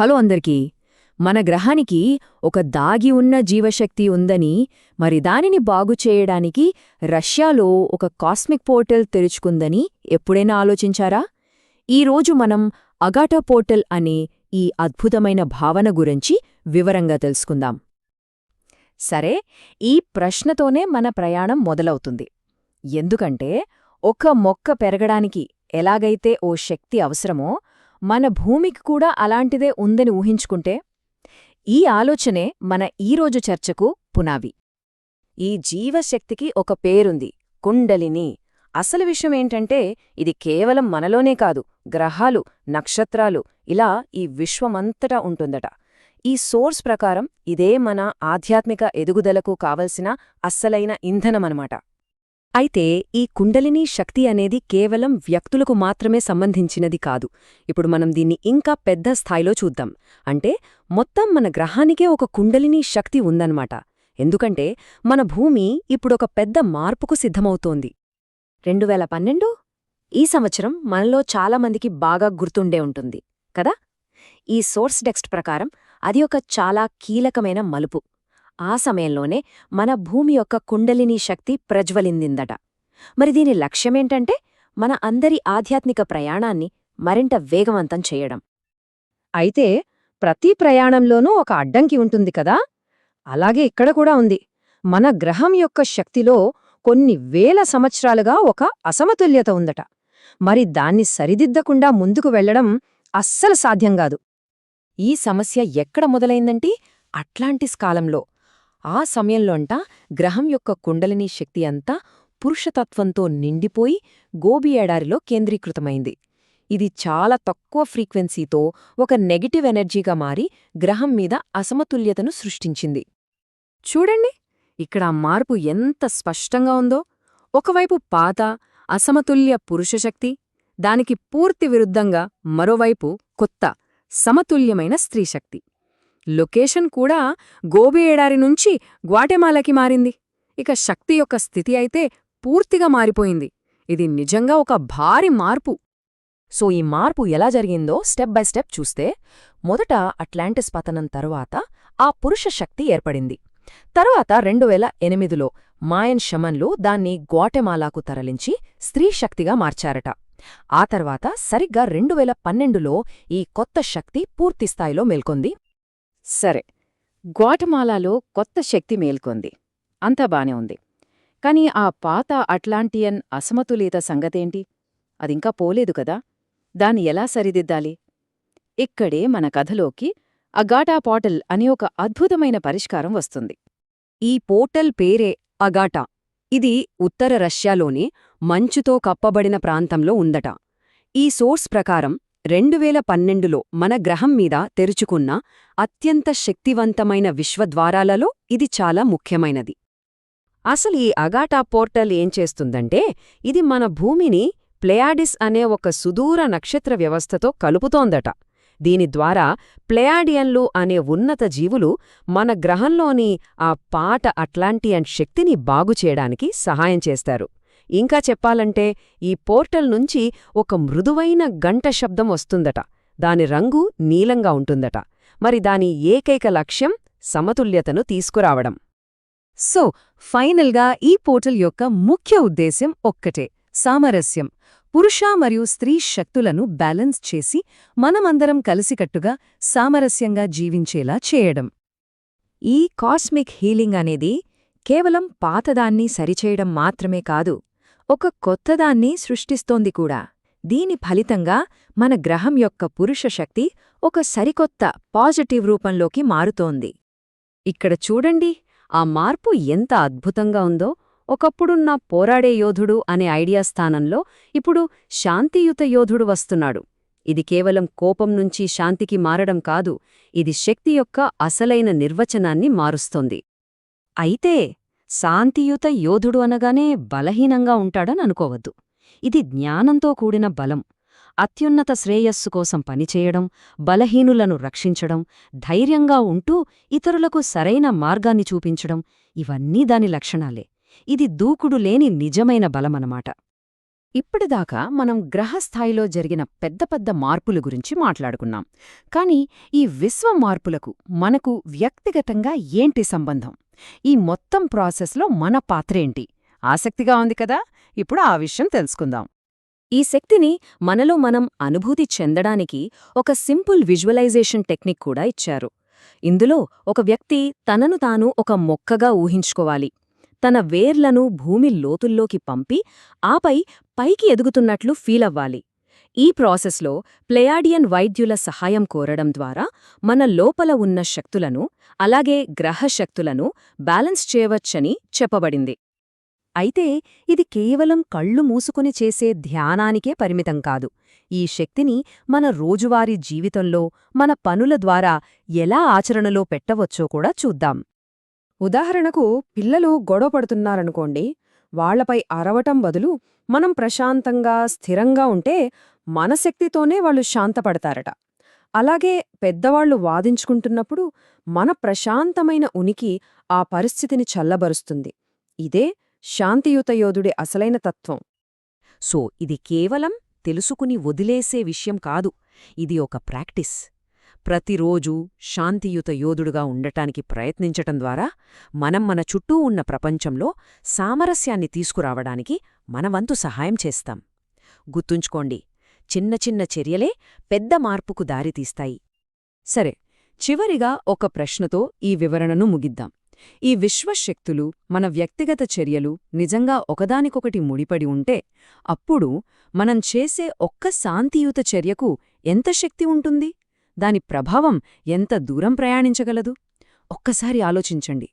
Hello అందరికీ. మన గ్రహానికి ఒక దాగి ఉన్న జీవశక్తి ఉందని మరి దానిని బాగుచేయడానికి రష్యాలో ఒక కాస్మిక్ పోర్టల్ తెరుచుకుందని ఎప్పుడైనా ఆలోచించారా? ఈరోజు మనం అగాటా పోర్టల్ అనే ఈ అద్భుతమైన భావన గురించి వివరంగా తెలుసుకుందాం. సరే ఈ ప్రశ్నతోనే మన ప్రయాణం మొదలవుతుంది. ఎందుకంటే ఒక మొక్క పెరగడానికి ఎలాగైతే ఓ శక్తి అవసరమో మన భూమికి కూడా అలాంటిదే ఉందని ఊహించుకుంటే ఈ ఆలోచనే మన ఈరోజు చర్చకు పునావి ఈ జీవశక్తికి ఒక పేరుంది కుండలిని. అసలు విషయమేంటంటే ఇది కేవలం మనలోనే కాదు గ్రహాలు నక్షత్రాలు ఇలా ఈ విశ్వమంతటా ఉంటుందట. ఈ సోర్స్ ప్రకారం ఇదే మన ఆధ్యాత్మిక ఎదుగుదలకు కావలసిన అస్సలైన ఇంధనమనమాట. అయితే ఈ కుండలినీ శక్తి అనేది కేవలం వ్యక్తులకు మాత్రమే సంబంధించినది కాదు. ఇప్పుడు మనం దీన్ని ఇంకా పెద్ద స్థాయిలో చూద్దాం. అంటే మొత్తం మన గ్రహానికే ఒక కుండలినీ శక్తి ఉందన్నమాట. ఎందుకంటే మన భూమి ఇప్పుడొక పెద్ద మార్పుకు సిద్ధమవుతోంది. రెండు వేల పన్నెండు? ఈ సంవత్సరం మనలో చాలామందికి బాగా గుర్తుండే ఉంటుంది కదా? ఈ సోర్స్ డెక్స్ట్ ప్రకారం అది ఒక చాలా కీలకమైన మలుపు. ఆ సమయంలోనే మన భూమి యొక్క కుండలినీ శక్తి ప్రజ్వలిందిందట. మరి దీని లక్ష్యమేంటంటే మన అందరి ఆధ్యాత్మిక ప్రయాణాన్ని మరింత వేగవంతం చేయడం. అయితే ప్రతి ప్రయాణంలోనూ ఒక అడ్డంకి ఉంటుంది కదా? అలాగే ఇక్కడ కూడా ఉంది. మన గ్రహం యొక్క శక్తిలో కొన్ని వేల సంవత్సరాలుగా ఒక అసమతుల్యత ఉందట. మరి దాన్ని సరిదిద్దకుండా ముందుకు వెళ్ళడం అస్సలు సాధ్యం కాదు. ఈ సమస్య ఎక్కడ మొదలైందంటే అట్లాంటిస్ కాలంలో ఆ సమయంలోంట గ్రహం యొక్క కుండలినీ శక్తి అంతా పురుషతత్వంతో నిండిపోయి గోబి ఎడారిలో కేంద్రీకృతమైంది. ఇది చాలా తక్కువ ఫ్రీక్వెన్సీతో ఒక నెగటివ్ ఎనర్జీగా మారి గ్రహం మీద అసమతుల్యతను సృష్టించింది. చూడండి ఇక్కడ మార్పు ఎంత స్పష్టంగా ఉందో. ఒకవైపు పాత అసమతుల్య పురుషశక్తి దానికి పూర్తి విరుద్ధంగా మరోవైపు కొత్త సమతుల్యమైన స్త్రీశక్తి లొకేషన్ కూడా గోబీ ఏడారి నుంచి గ్వాటెమాలకి మారింది. ఇక శక్తి యొక్క స్థితి అయితే పూర్తిగా మారిపోయింది. ఇది నిజంగా ఒక భారీ మార్పు. సో ఈ మార్పు ఎలా జరిగిందో స్టెప్ బై స్టెప్ చూస్తే మొదట అట్లాంటిస్ పతనం తరువాత ఆ పురుష శక్తి ఏర్పడింది. తరువాత రెండు వేల ఎనిమిదిలో మాయన్ షమన్లు దాన్ని గ్వాటెమాలాకు తరలించి స్త్రీ శక్తిగా మార్చారట. ఆ తర్వాత సరిగ్గా రెండు వేల పన్నెండులో ఈ కొత్త శక్తి పూర్తిస్థాయిలో మేల్కొంది. సరే గ్వాటమాలాలో కొత్త శక్తి మేల్కొంది. అంతా బానే ఉంది. కాని ఆ పాత అట్లాంటియన్ అసమతులీత సంగతేంటి? అదింకా పోలేదు కదా. దాన్ని ఎలా సరిదిద్దాలి? ఇక్కడే మన కథలోకి అగాటా పాటల్ అనే ఒక అద్భుతమైన పరిష్కారం వస్తుంది. ఈ పోర్టల్ పేరే అగాటా. ఇది ఉత్తర రష్యాలోని మంచుతో కప్పబడిన ప్రాంతంలో ఉందట. ఈ సోర్స్ ప్రకారం రెండువేల పన్నెండులో మన గ్రహం మీద తెరుచుకున్న అత్యంత శక్తివంతమైన విశ్వద్వారాలలో ఇది చాలా ముఖ్యమైనది. అసలు ఈ అగాటా పోర్టల్ ఏం చేస్తుందంటే ఇది మన భూమిని ప్లేయాడిస్ అనే ఒక సుదూర నక్షత్ర వ్యవస్థతో కలుపుతోందట. దీని ద్వారా ప్లేయాడియన్లు అనే ఉన్నత జీవులు మన గ్రహంలోని ఆ పాట అట్లాంటియన్ శక్తిని బాగుచేయడానికి సహాయం చేస్తారు. ఇంకా చెప్పాలంటే ఈ పోర్టల్ నుంచి ఒక మృదువైన గంట శబ్దం వస్తుందట. దాని రంగు నీలంగా ఉంటుందట. మరి దాని ఏకైక లక్ష్యం సమతుల్యతను తీసుకురావడం. సో ఫైనల్గా ఈ పోర్టల్ యొక్క ముఖ్య ఉద్దేశ్యం ఒక్కటే సామరస్యం. పురుష మరియు స్త్రీ శక్తులను బ్యాలెన్స్ చేసి మనమందరం కలిసికట్టుగా సామరస్యంగా జీవించేలా చేయడం. ఈ కాస్మిక్ హీలింగ్ అనేది కేవలం పాతదాన్ని సరిచేయడం మాత్రమే కాదు ఒక కొత్తదాన్ని సృష్టిస్తోంది కూడా. దీని ఫలితంగా మన గ్రహం యొక్క పురుష శక్తి ఒక సరికొత్త పాజిటివ్ రూపంలోకి మారుతోంది. ఇక్కడ చూడండి ఆ మార్పు ఎంత అద్భుతంగా ఉందో. ఒకప్పుడున్న పోరాడే యోధుడు అనే ఐడియా స్థానంలో ఇప్పుడు శాంతియుత యోధుడు వస్తున్నాడు. ఇది కేవలం కోపం నుంచి శాంతికి మారడం కాదు ఇది శక్తి యొక్క అసలైన నిర్వచనాన్ని మారుస్తోంది. అయితే శాంతియుత యోధుడు అనగానే బలహీనంగా ఉంటాడని అనుకోవద్దు. ఇది జ్ఞానంతో కూడిన బలం. అత్యున్నత శ్రేయస్సు కోసం పనిచేయడం బలహీనులను రక్షించడం ధైర్యంగా ఉంటూ ఇతరులకు సరైన మార్గాన్ని చూపించడం ఇవన్నీ దాని లక్షణాలే. ఇది దూకుడు లేని నిజమైన బలమనమాట. ఇప్పటిదాకా మనం గ్రహస్థాయిలో జరిగిన పెద్ద పెద్ద మార్పుల గురించి మాట్లాడుకున్నాం. కానీ ఈ విశ్వ మార్పులకు మనకు వ్యక్తిగతంగా ఏంటి సంబంధం? ఈ మొత్తం ప్రాసెస్లో మన పాత్రేంటి ఆసక్తిగా ఉంది కదా? ఇప్పుడు ఆ విషయం తెలుసుకుందాం. ఈ శక్తిని మనలో మనం అనుభూతి చెందడానికి ఒక సింపుల్ విజువలైజేషన్ టెక్నిక్ కూడా ఇచ్చారు. ఇందులో ఒక వ్యక్తి తనను తాను ఒక మొక్కగా ఊహించుకోవాలి. తన వేర్లను భూమి లోతుల్లోకి పంపి ఆపై పైకి ఎదుగుతున్నట్లు ఫీలవ్వాలి. ఈ ప్రాసెస్లో ప్లెయాడియన్ వైద్యుల సహాయం కోరడం ద్వారా మన లోపల ఉన్న శక్తులను అలాగే గ్రహ శక్తులను బ్యాలెన్స్ చేయవచ్చని చెప్పబడింది. అయితే ఇది కేవలం కళ్ళు మూసుకుని చేసే ధ్యానానికే పరిమితం కాదు. ఈ శక్తిని మన రోజువారీ జీవితంలో మన పనుల ద్వారా ఎలా ఆచరణలో పెట్టవచ్చో కూడా చూద్దాం. ఉదాహరణకు పిల్లలు గొడవ పడుతున్నారనుకోండి వాళ్ళపై అరవటం బదులు మనం ప్రశాంతంగా స్థిరంగా ఉంటే మనశక్తితోనే వాళ్ళు శాంతపడతారట. అలాగే పెద్దవాళ్ళు వాదించుకుంటున్నప్పుడు మన ప్రశాంతమైన ఉనికి ఆ పరిస్థితిని చల్లబరుస్తుంది. ఇదే శాంతియుత యోధుడి అసలైన తత్వం. సో ఇది కేవలం తెలుసుకుని వదిలేసే విషయం కాదు. ఇది ఒక ప్రాక్టీస్. ప్రతిరోజూ శాంతియుత యోధుడుగా ఉండటానికి ప్రయత్నించటం ద్వారా మనం మన చుట్టూ ఉన్న ప్రపంచంలో సామరస్యాన్ని తీసుకురావడానికి మనవంతు సహాయం చేస్తాం. గుర్తుంచుకోండి చిన్న చిన్న చర్యలే పెద్ద మార్పుకు దారితీస్తాయి. సరే చివరిగా ఒక ప్రశ్నతో ఈ వివరణను ముగిద్దాం. ఈ విశ్వశక్తులు మన వ్యక్తిగత చర్యలు నిజంగా ఒకదానికొకటి ముడిపడి ఉంటే అప్పుడు మనం చేసే ఒక్క శాంతియుత చర్యకు ఎంత శక్తి ఉంటుంది? దాని ప్రభావం ఎంత దూరం ప్రయాణించగలదు? ఒక్కసారి ఆలోచించండి.